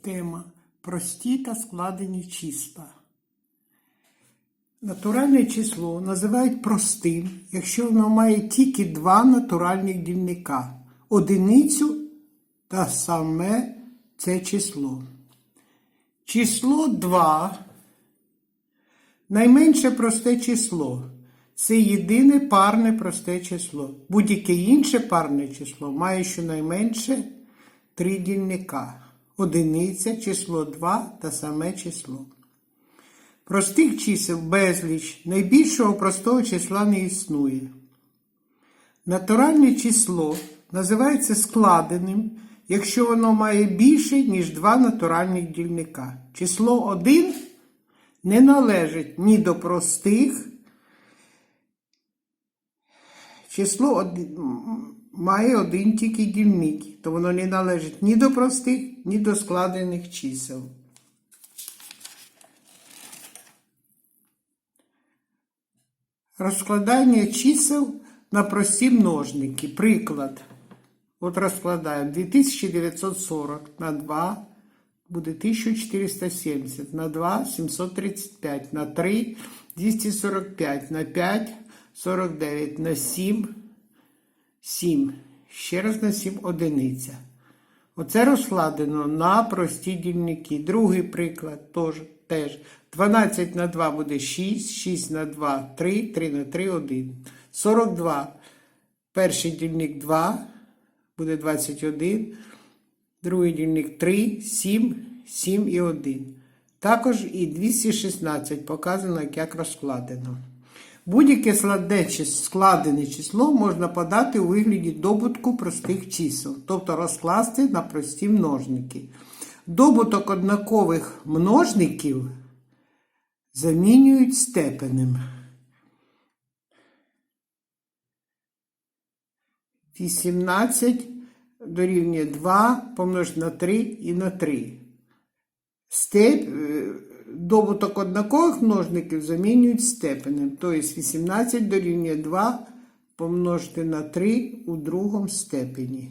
Тема прості та складені числа. Натуральне число називають простим, якщо воно має тільки два натуральних дільника одиницю та саме це число. Число 2 найменше просте число. Це єдине парне просте число. Будь-яке інше парне число має щонайменше три дільника. Одиниця, число 2 та саме число. Простих чисел безліч, найбільшого простого числа не існує. Натуральне число називається складеним, якщо воно має більше, ніж два натуральних дільника. Число 1 не належить ні до простих. Число має один тільки дільник, то воно не належить ні до простих, ні до складених чисел. Розкладання чисел на прості множники. Приклад. От розкладаємо 2940 на 2 буде 1470, на 2 735, на 3 245, на 5 49, на 7 7. Ще раз на 7 одиниця. Оце розкладено на прості дільники. Другий приклад теж. теж. 12 на 2 буде 6, 6 на 2 3, 3 на 3 1. 42. Перший дільник 2 буде 21. Другий дільник 3, 7, 7 і 1. Також і 216 показано, як розкладено. Будь-яке складне складене число можна подати у вигляді добутку простих чисел, тобто розкласти на прості множники. Добуток однакових множників замінюють степенем. 18 дорівнює 2 помножити на 3 і на 3. Степ, добуток однакових множників замінюють степенем. Тобто 18 дорівнює 2 помножити на 3 у другому степені.